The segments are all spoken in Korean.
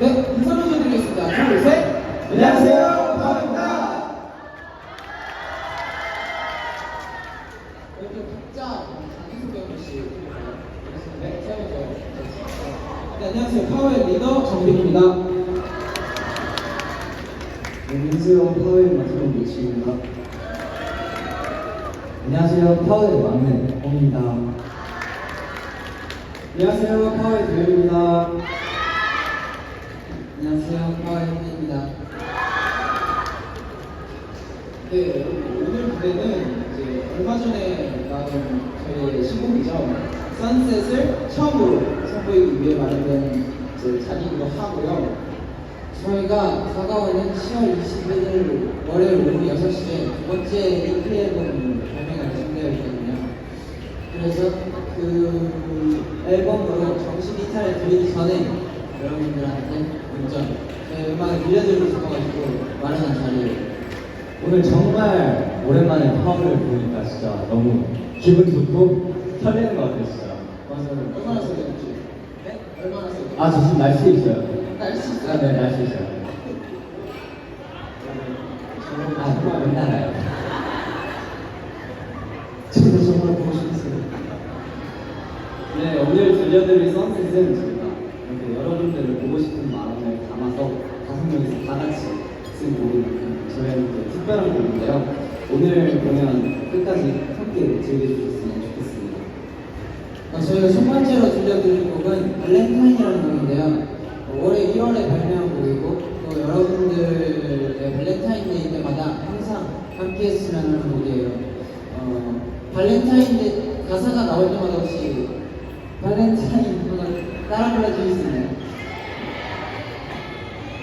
네, 인사 먼저 드리겠습니다. 둘, 셋. 안녕하세요, 파워입니다. 이렇게 각자 자기소개 해볼까요? 네, 세워서. 네, 안녕하세요. 파워의 리더 정빈입니다. 네, 안녕하세요, 파워의 마지막 모치입니다. 안녕하세요, 파워의 막내 홍입니다. 안녕하세요, 파워의 도현입니다. 안녕하세요. 파워의 팬입니다. 네, 여러분, 오늘 무대는 이제 얼마 전에 나온 저희의 신곡이죠. 선셋을 처음으로 선보이기 위해 마련된 이제 자리이기도 하고요. 저희가 다가오는 10월 21일 월요일 오후 6시에 두 번째 리플 앨범을 발매가 예정되어 있거든요. 그래서 그 앨범으로 정식 이탈을 드리기 전에 여러분들한테 먼저 음악을 들려드리고 싶어가지고 마련한 자리예요. 오늘 정말 오랜만에 파워를 보니까 진짜 너무 기분 좋고 설레는 것 같아요, 진짜. 맞아요. 얼마나 써졌지? 네? 얼마나 써졌지? 아, 저 지금 날 수 있어요. 날씨 있어요? 아, 네, 날 수 있어요. 아, 정말 못 날아요. 저도 정말 보고 싶었어요. 네, 오늘 들려드릴 선셋은 저희가 이렇게 여러분들을 보고 싶은 마음을 담아서 다섯 명이서 다 같이 쓴 곡이니까 저희한테 특별한 곡인데요. 오늘 공연 끝까지 함께 즐겨주셨으면 좋겠습니다. 어, 저희가 첫 번째로 들려드릴 곡은 발렌타인이라는 곡인데요. 어, 올해 1월에 발매한 곡이고 또 여러분들의 발렌타인데이 때마다 항상 함께 했으면 하는 곡이에요. 어, 발렌타인데이 가사가 나올 때마다 혹시 발렌타인 한번 따라 불러주실 수 있나요?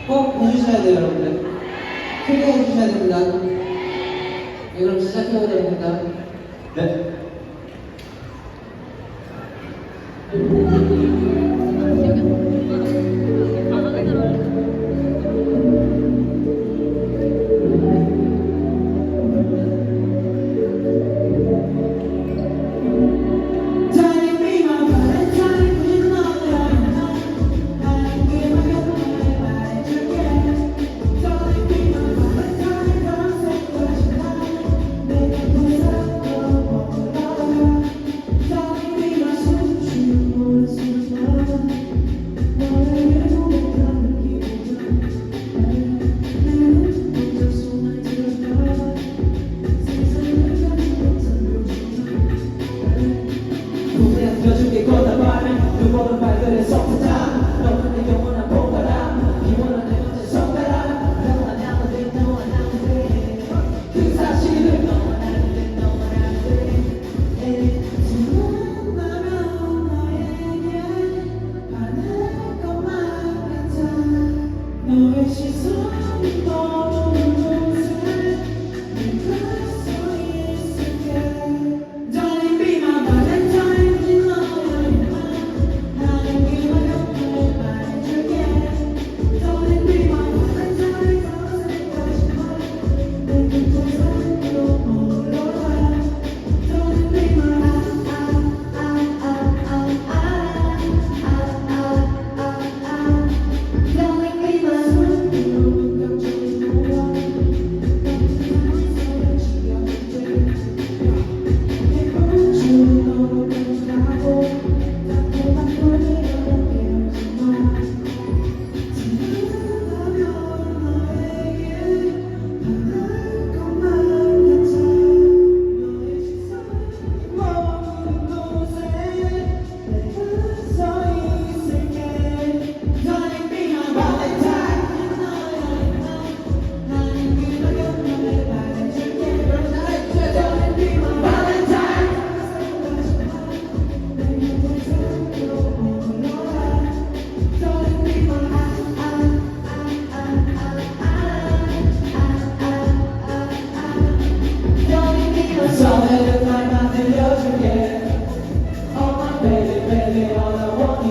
꼭 해주셔야 돼요 여러분들. 크게 해주셔야 됩니다. 네, 그럼 시작해보도록 합니다. 네. Thank you.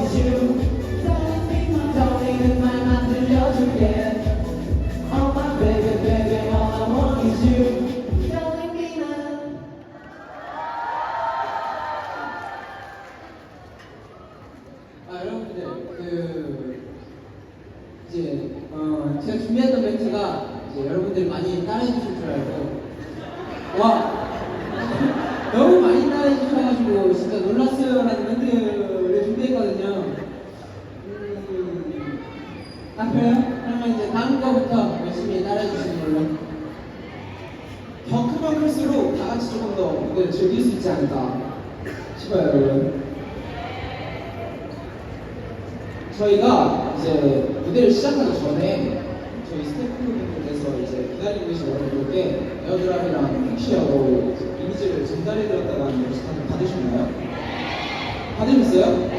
To. 무대를 시작하기 전에 저희 스태프분들께서 이제 기다리고 계신 여러분들께 에어드랍이랑 픽시하고 이미지를 전달해드렸다가 혹시 다들 받으셨나요? 받으셨어요?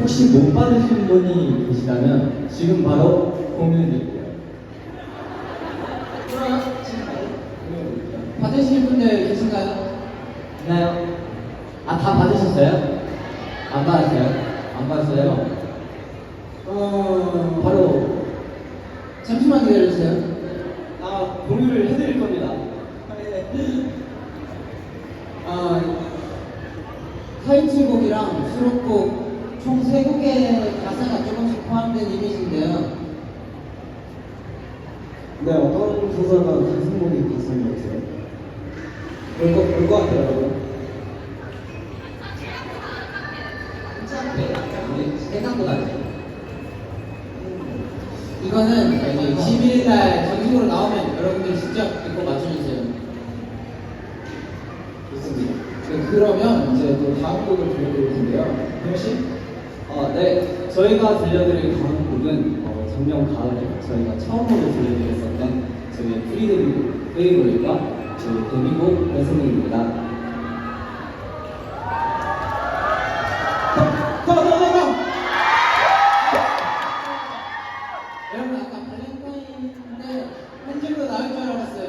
혹시 못 받으신 분이 계시다면 지금 바로 공유해 드릴게요. 그럼 지금 바로 공유해드릴게요. 받으실 분들 계신가요? 있나요? 아, 다 받으셨어요? 안 받았어요? 안 받았어요? 어... 바로 잠시만 기다려주세요. 아, 공유를 해드릴 겁니다. 아, 타이틀곡이랑 수록곡 총세 곡의 가사가 조금씩 포함된 이미지인데요. 네, 어떤 부서가 가슴목이 가슴이었어요? 볼것 같아요, 여러분. 생각보다 이거는 이제 21일 날 정식으로 나오면 여러분들이 직접 읽고 맞춰주세요. 좋습니다. 네, 그러면 이제 또 다음 곡을 들려드릴 텐데요. 혹시 어, 네. 저희가 들려드릴 다음 곡은 어, 작년 가을에 저희가 처음으로 들려드렸었던 저희의 프리데뷔 페이블과 저희 데뷔곡 레슨입니다. 줄로 나올 줄 알았어요.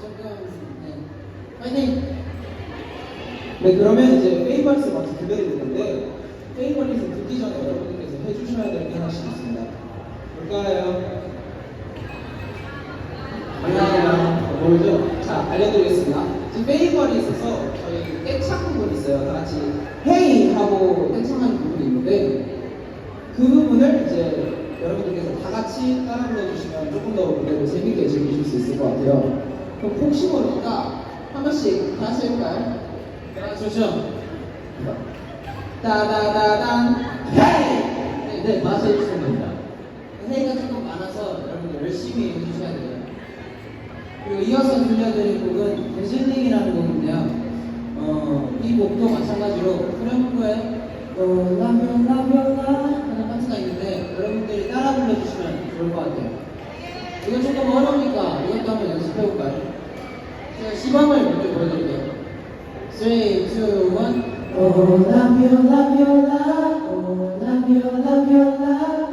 조금 네. 파이팅! 네 그러면 이제 페이버릿을 먼저 들려드릴 텐데 페이버릿을 듣기 전에 여러분들께서 해주셔야 될 게 하나씩 있습니다. 뭘까요? 몰라요. 모르죠? 자, 알려드리겠습니다. 지금 페이버리 있어서 저희 떼창 부분이 있어요. 다 같이 헤이 하고 떼창하는 부분이 있는데 그 부분을 이제 여러분들께서 다 같이 따라 불러주시면 조금 더 무대를 재밌게 즐기실 수 있을 것 같아요. 그럼 혹시 모르니까 한 번씩 다 같이 해볼까요? 아, 좋죠? 따다다단 헤이! 네, 다시 해주시면 됩니다. 회의가 조금 많아서 여러분들 열심히 해주셔야 돼요. 그리고 이어서 들려드릴 곡은 데슬링이라는 곡인데요. 어, 이 곡도 마찬가지로 프랭크의 어, 라면 라면 라 파트가 있는데 여러분들이 따라 불러주시면 좋을 것 같아요. 이거 조금 어려우니까 이것도 한번 연습해볼까요? 제가 시범을 먼저 보여드릴게요. 3, 2, 1 Oh, 라면라 라면라 Oh, 라면라 라면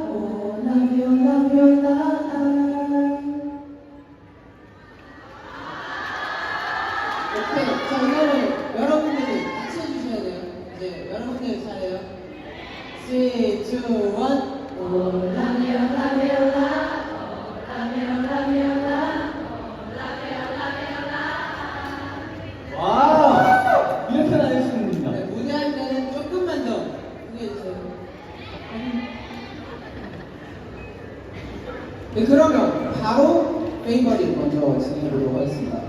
그러면 바로 페이버릿 먼저 진행해 보도록 하겠습니다.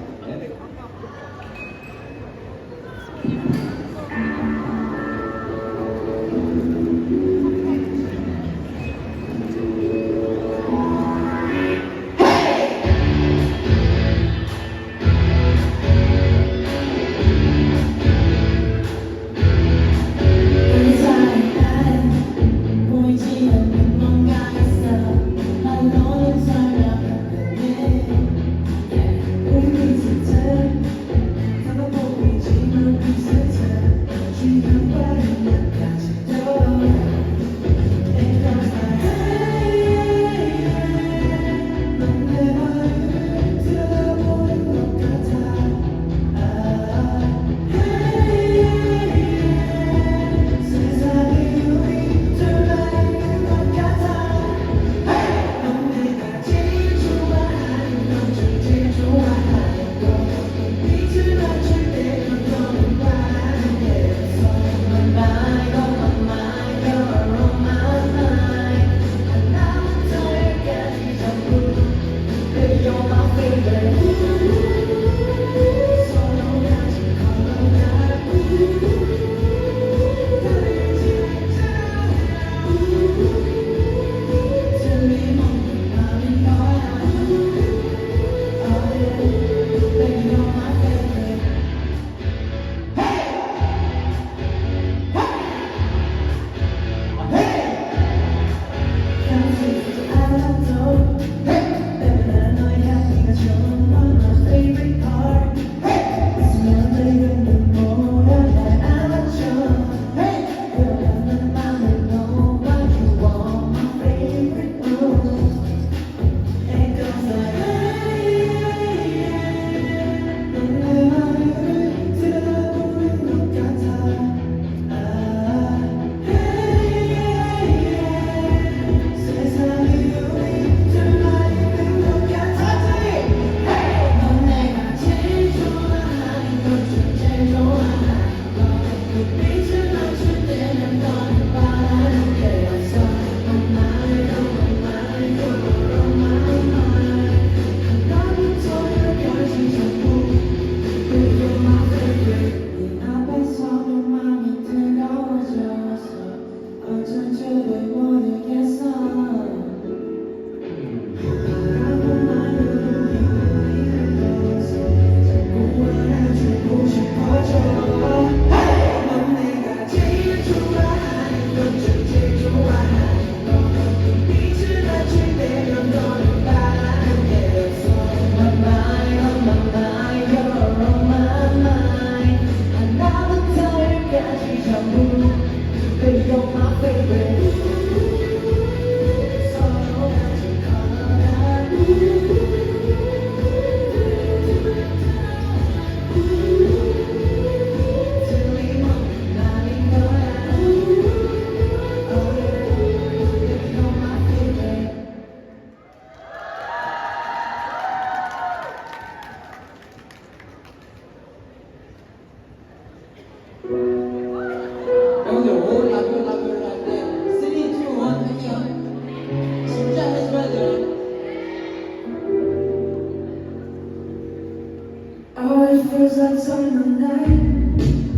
on the night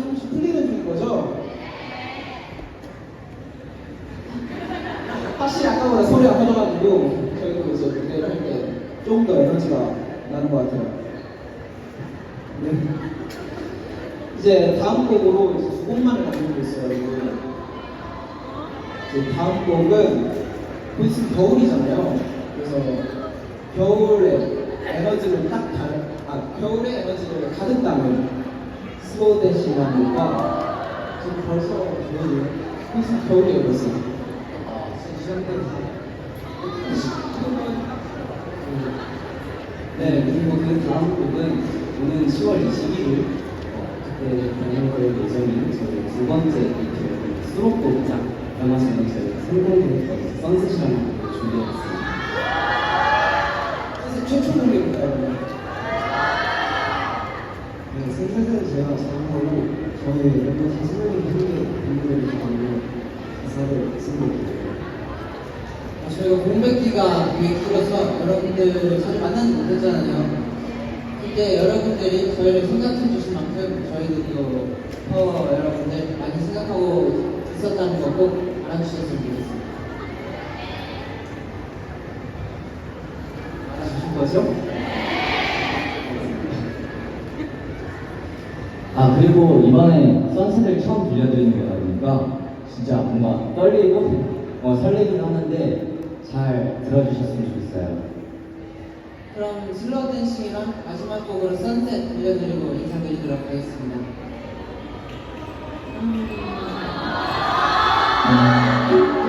조금씩 풀리는 거죠? 확실히 아까보다 소리가 커져가지고 저희도 이제 무대를 할 때 조금 더 에너지가 나는 것 같아요. 네. 이제 다음 곡으로 이제 두 곡만을 남기고 있어요. 이제 다음 곡은 곧 있으면 겨울이잖아요. 그래서 겨울에 에너지를 딱 가, 아 겨울에 에너지를 가득 담은 곡과 지금 벌써 겨울이에요. 곧 있으면 겨울이에요 벌써. 아 진짜 네, 그리고 그 다음 곡은 오는 10월 21일 어, 그때 방영될 예정인 저희 두 번째 EP 수록곡장 전에 저희가 성공했던 선셋이라는 곡을 준비했습니다. 사실 최초 노래입니다 선셋은 제가 저희 멤버 다섯 명이 함께 공부를 하고 가사를 쓰고 있거든요. 아, 저희가 공백기가 되게 길어서 여러분들을 자주 만나지 못했잖아요. 그때 여러분들이 저희를 생각해 주신 만큼 저희도 또더 여러분들 많이 생각하고 있었다는 거 꼭 알아주셨으면 좋겠습니다. 알아주신 거죠? 아 그리고 이번에 선셋을 처음 들려드리는 거다 보니까 진짜 뭔가 떨리고 어, 설레기도 하는데 잘 들어주셨으면 좋겠어요. 그럼 슬로우 댄싱이랑 마지막 곡으로 선셋 들려드리고 인사드리도록 하겠습니다. 아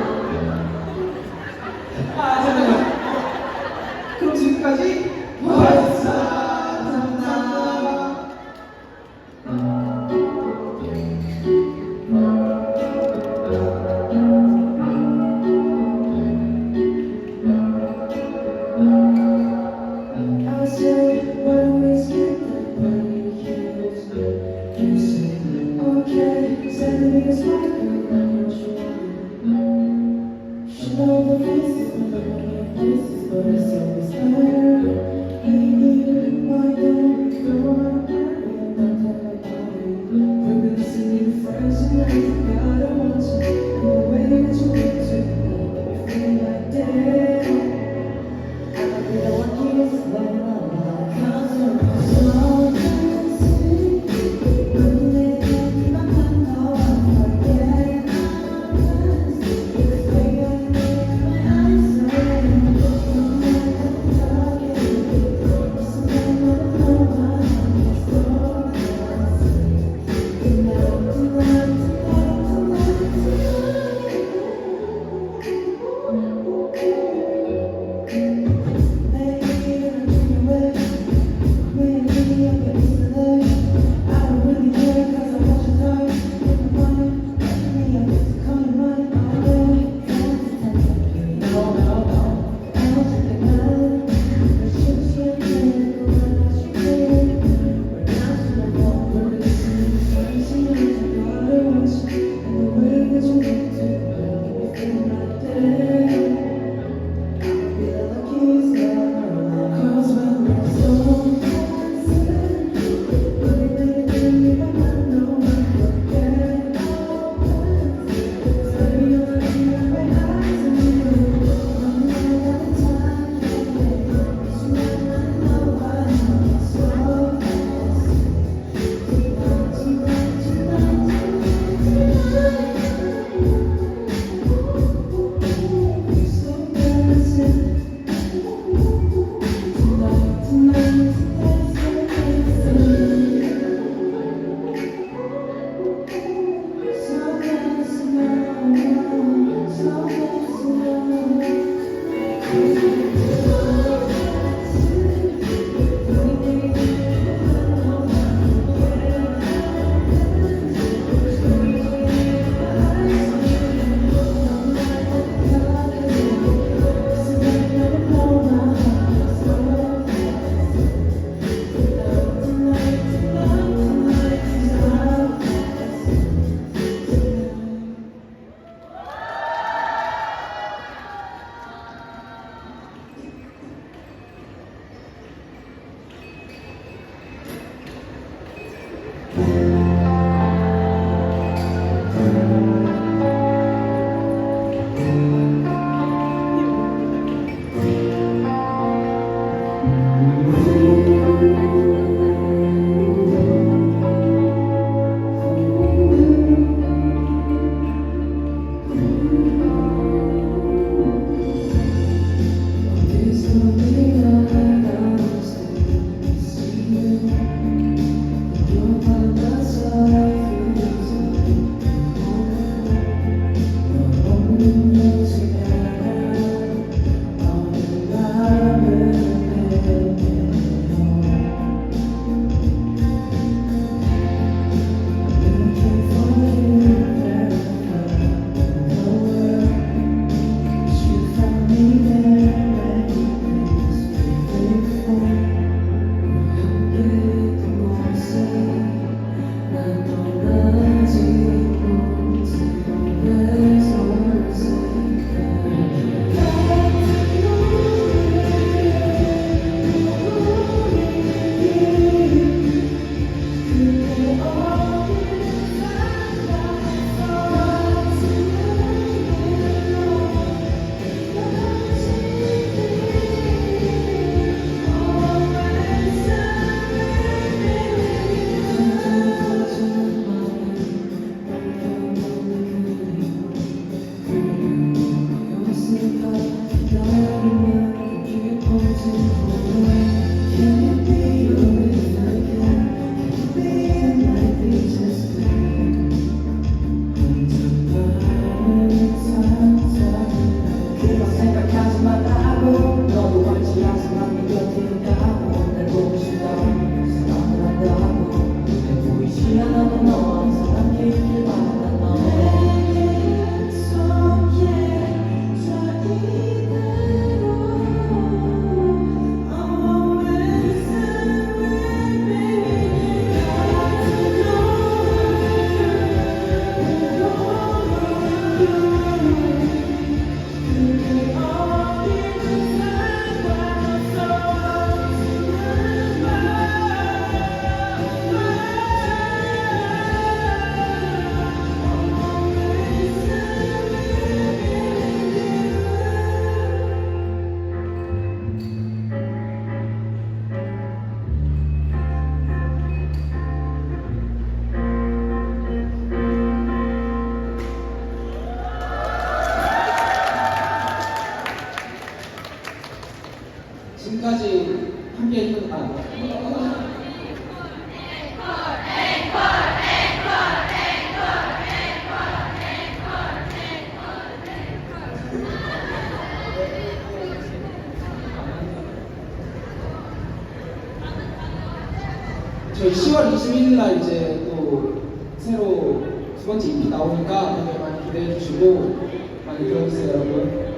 10월 21일 날 이제 또 새로 두 번째 EP 나오니까 다들 많이 기대해 주시고 많이 들어주세요 여러분.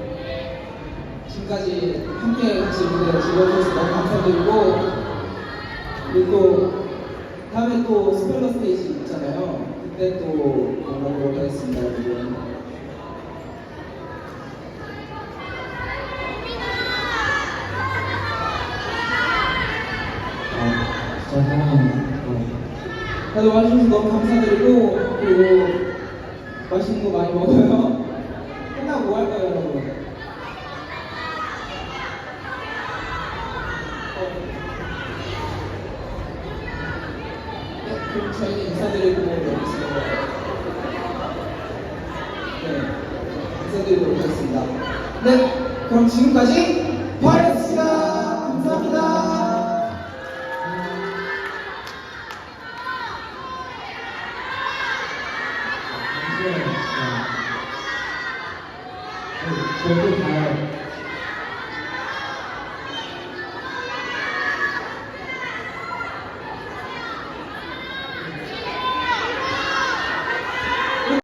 지금까지 함께 같이 무대 즐겨주셔서 너무 감사드리고 그리고 또 다음에 또 스펠러 스테이지 있잖아요 그때 또 만나보도록 하겠습니다 여러분 아, 진짜 사랑합니다. 다들 와주셔서 너무 감사드리고 그리고 맛있는 거 많이 먹어요. 끝나고 뭐할 거예요 여러분? 네, 그럼 저희는 인사드리고 네, 인사드리도록 하겠습니다. 네, 그럼 지금까지